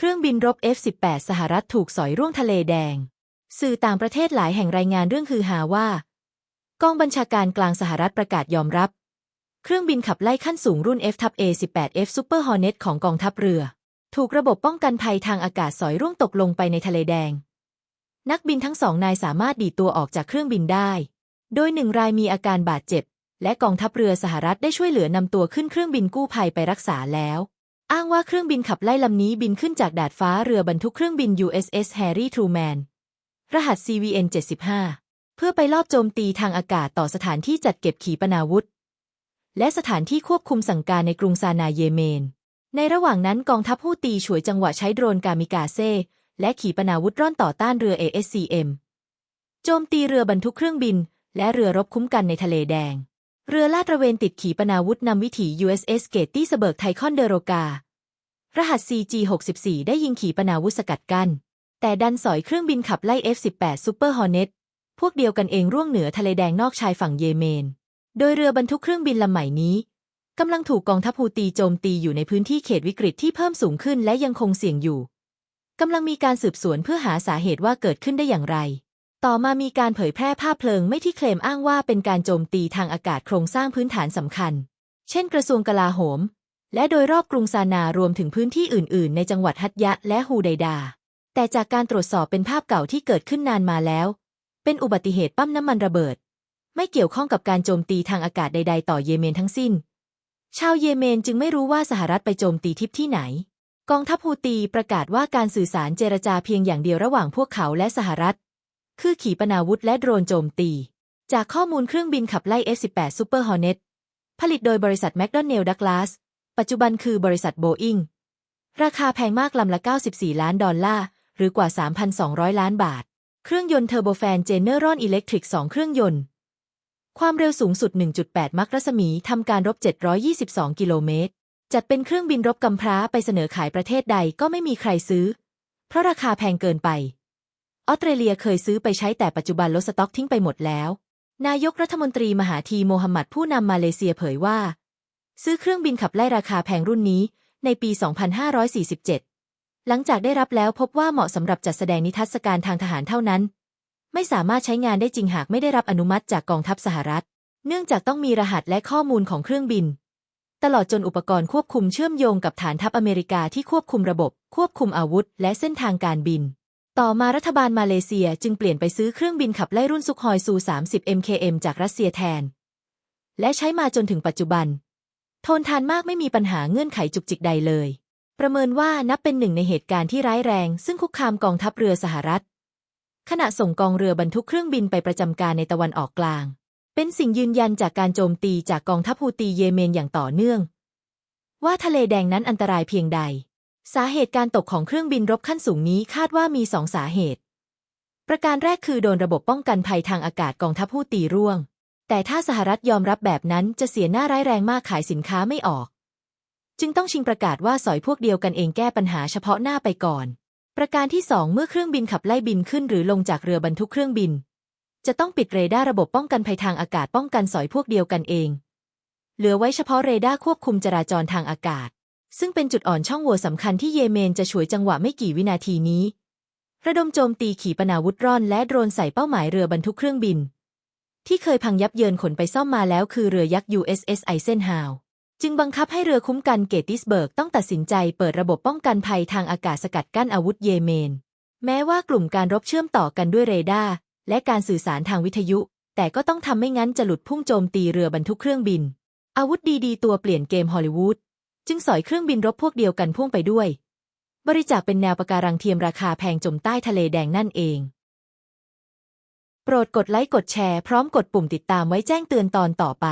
เครื่องบินรบ F-18 สหรัฐถูกสอยร่วงทะเลแดง สื่อต่างประเทศหลายแห่งรายงานเรื่องคือหาว่า กองบัญชาการกลางสหรัฐประกาศยอมรับ เครื่องบินขับไล่ขั้นสูงรุ่น F-A18F Super Hornet ของกองทัพเรือ ถูกระบบป้องกันภัยทางอากาศสอยร่วงตกลงไปในทะเลแดง นักบินทั้งสองนายสามารถดีดตัวออกจากเครื่องบินได้ โดยหนึ่งรายมีอาการบาดเจ็บ และกองทัพเรือสหรัฐได้ช่วยเหลือนำตัวขึ้นเครื่องบินกู้ภัยไปรักษาแล้ว อ้างว่าเครื่องบินขับไล่ลำนี้บินขึ้นจากดาดฟ้าเรือบรรทุกเครื่องบิน USS Harry Truman รหัส CVN 75เพื่อไปลอบโจมตีทางอากาศต่อสถานที่จัดเก็บขีปนาวุธ และสถานที่ควบคุมสั่งการในกรุงซานาเยเมน ในระหว่างนั้นกองทัพฮูตีฉวยจังหวะใช้โดรนกามิกาเซและขีปนาวุธร่อนต่อต้านเรือ ASCM โจมตีเรือบรรทุกเครื่องบิน และเรือรบคุ้มกันในทะเลแดง เรือลาดตระเวนติดขีปนาวุธนำวิถี USS เกตตี้สเบิร์กไทคอนเดโรการหัส CG64 ได้ยิงขีปนาวุธสกัดกั้นแต่ดันสอยเครื่องบินขับไล่ F-18 Super Hornet พวกเดียวกันเองร่วงเหนือทะเลแดงนอกชายฝั่งเยเมน โดยเรือบรรทุกเครื่องบินลำใหม่นี้กำลังถูกกองทัพฮูตีโจมตีอยู่ในพื้นที่เขตวิกฤตที่เพิ่มสูงขึ้นและยังคงเสี่ยงอยู่กำลังมีการสืบสวนเพื่อหาสาเหตุว่าเกิดขึ้นได้อย่างไร ต่อมามีการเผยแพร่ภาพเพลิงไม่ที่เคลมอ้างว่าเป็นการโจมตีทางอากาศโครงสร้างพื้นฐานสำคัญ เช่นกระทรวงกลาโหม และโดยรอบกรุงซานารวมถึงพื้นที่อื่น ๆ ในจังหวัดฮัตยะและฮูไดดา แต่จากการตรวจสอบเป็นภาพเก่าที่เกิดขึ้นนานมาแล้ว เป็นอุบัติเหตุปั๊มน้ำมันระเบิด ไม่เกี่ยวข้องกับการโจมตีทางอากาศใด ๆ ต่อเยเมนทั้งสิ้น ชาวเยเมนจึงไม่รู้ว่าสหรัฐไปโจมตีทิพที่ไหนกองทัพฮูตีประกาศว่าการสื่อสารเจรจาเพียงอย่างเดียวระหว่างพวกเขาและสหรัฐ คือขีปนาวุธและโดรนโจมตี จากข้อมูลเครื่องบินขับไล่ F-18 Super Hornet ผลิตโดยบริษัทแมคโดนัลด์ดักลาสปัจจุบันคือบริษัทโบอิงราคาแพงมากลำละ 94 ล้านดอลลาร์ หรือกว่า 3,200 ล้านบาท เครื่องยนต์เทอร์โบแฟนเจเนอรอนอิเล็กทริก 2 เครื่องยนต์ ความเร็วสูงสุด 1.8 มักรัศมีทำการรบ 722 กิโลเมตร จัดเป็นเครื่องบินรบกำพร้าไปเสนอขายประเทศใดก็ไม่มีใครซื้อ เพราะราคาแพงเกินไป ออสเตรเลียเคยซื้อไปใช้แต่ปัจจุบันลดสต็อกทิ้งไปหมดแล้ว นายกรัฐมนตรีมหาธีโมฮัมหมัดผู้นำมาเลเซียเผยว่า ซื้อเครื่องบินขับไล่ราคาแพงรุ่นนี้ในปี 2547 หลังจากได้รับแล้วพบว่าเหมาะสำหรับจัดแสดงนิทรรศการทางทหารเท่านั้น ไม่สามารถใช้งานได้จริงหากไม่ได้รับอนุมัติจากกองทัพสหรัฐ เนื่องจากต้องมีรหัสและข้อมูลของเครื่องบิน ตลอดจนอุปกรณ์ควบคุมเชื่อมโยงกับฐานทัพอเมริกาที่ควบคุมระบบ ควบคุมอาวุธ และเส้นทางการบิน ต่อมารัฐบาลมาเลเซียจึงเปลี่ยนไปซื้อเครื่องบินขับไล่รุ่นซุกฮอยซู 30 MKM จากรัสเซียแทน และใช้มาจนถึงปัจจุบัน ทนทานมากไม่มีปัญหาเงื่อนไขจุกจิกใดเลย ประเมินว่านับเป็นหนึ่งในเหตุการณ์ที่ร้ายแรง ซึ่งคุกคามกองทัพเรือสหรัฐ ขณะส่งกองเรือบรรทุกเครื่องบินไปประจำการในตะวันออกกลาง เป็นสิ่งยืนยันจากการโจมตีจากกองทัพฮูตีเยเมนอย่างต่อเนื่อง ว่าทะเลแดงนั้นอันตรายเพียงใด สาเหตุการตกของเครื่องบินรบขั้นสูงนี้คาดว่ามีสองสาเหตุ ประการแรกคือโดนระบบป้องกันภัยทางอากาศกองทัพฮูตีร่วง แต่ถ้าสหรัฐยอมรับแบบนั้นจะเสียหน้าร้ายแรงมากขายสินค้าไม่ออก จึงต้องชิงประกาศว่าสอยพวกเดียวกันเองแก้ปัญหาเฉพาะหน้าไปก่อน ประการที่สองเมื่อเครื่องบินขับไล่บินขึ้นหรือลงจากเรือบรรทุกเครื่องบิน จะต้องปิดเรดาร์ระบบป้องกันภัยทางอากาศป้องกันสอยพวกเดียวกันเอง เหลือไว้เฉพาะเรดาร์ควบคุมจราจรทางอากาศ ซึ่งเป็นจุดอ่อนช่องโหว่สำคัญที่เยเมนจะฉวยจังหวะไม่กี่วินาทีนี้ ระดมโจมตีขีปนาวุธร่อนและโดรนใส่เป้าหมายเรือบรรทุกเครื่องบิน ที่เคยพังยับเยินขนไปซ่อมมาแล้วคือเรือยักษ์ USS ไอเซนฮาวจึงบังคับให้เรือคุ้มกันเกตติสเบิร์กต้องตัดสินใจเปิดระบบป้องกันภัยทางอากาศสกัดกั้นอาวุธเยเมน แม้ว่ากลุ่มการรบเชื่อมต่อกันด้วยเรดาร์และการสื่อสารทางวิทยุ แต่ก็ต้องทำไม่งั้นจะหลุดพุ่งโจมตีเรือบรรทุกเครื่องบิน อาวุธดีๆ ตัวเปลี่ยนเกมฮอลลีวูด จึงสอยเครื่องบินรบพวกเดียวกันพุ่งไปด้วย บริจาคเป็นแนวปะการังเทียมราคาแพงจมใต้ทะเลแดงนั่นเอง โปรดกดไลค์กดแชร์พร้อมกดปุ่มติดตามไว้แจ้งเตือนตอนต่อไป